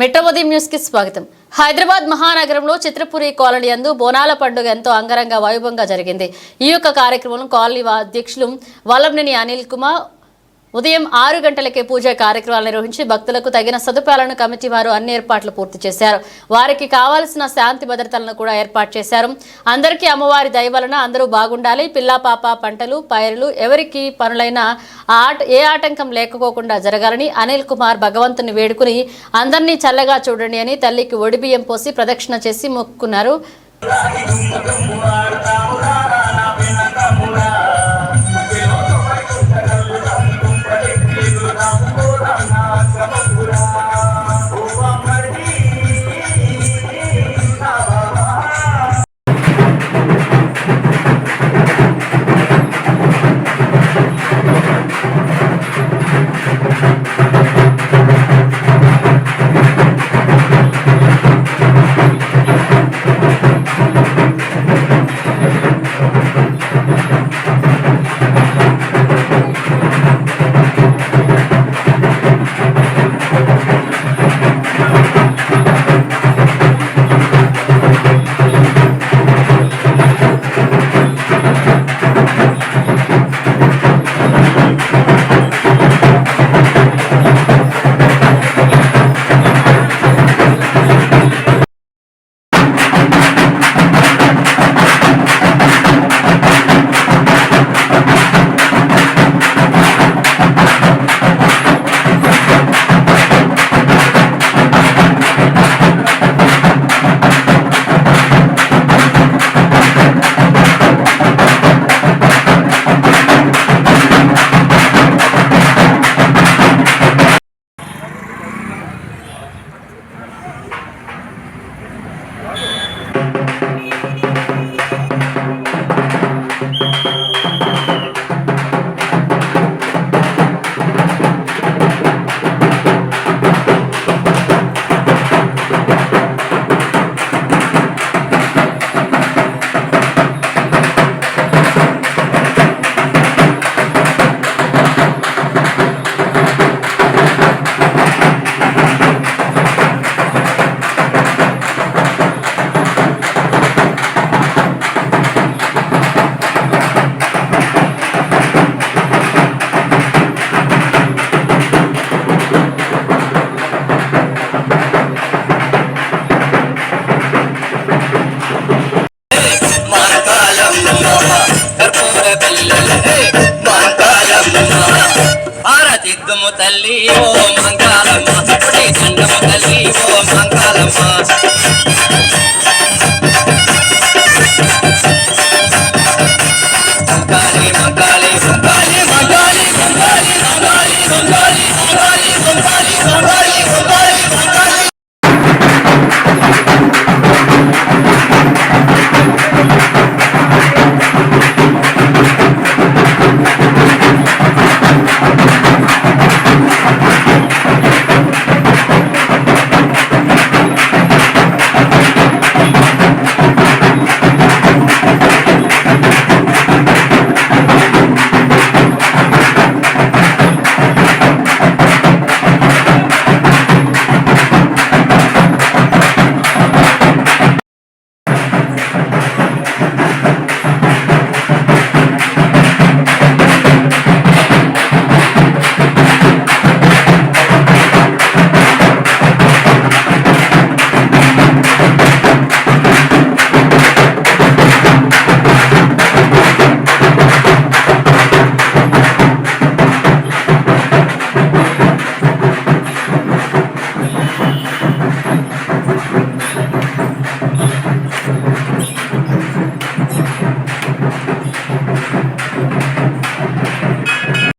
మెట్రోమోదీ న్యూస్కి స్వాగతం. హైదరాబాద్ మహానగరంలో చిత్రపురి కాలనీ యందు బోనాల పండుగ ఎంతో అంగరంగ వైభవంగా జరిగింది. ఈ యొక్క కార్యక్రమంలో కాలనీ అధ్యక్షులు వల్లంనేని అనిల్ కుమార్ ఉదయం ఆరు గంటలకే పూజా కార్యక్రమాలు నిర్వహించి భక్తులకు తగిన సదుపాయాలను కమిటీ వారు అన్ని ఏర్పాట్లు పూర్తి చేశారు. వారికి కావాల్సిన శాంతి భద్రతలను కూడా ఏర్పాటు చేశారు. అందరికీ అమ్మవారి దయ వలన అందరూ బాగుండాలి. పిల్ల పాప పంటలు పైరులు ఎవరికి పనులైనా ఆట ఏ ఆటంకం లేకపోకుండా జరగాలని అనిల్ కుమార్ భగవంతుని వేడుకుని అందరినీ చల్లగా చూడండి అని తల్లికి ఒడిబియ్యం పోసి ప్రదక్షిణ చేసి మొక్కున్నారు Thank you. ఆరతిద్దుము తల్లి ఓ మంకాలమ్మ పుడి చండము తల్లి ఓ మంకాలమ్మ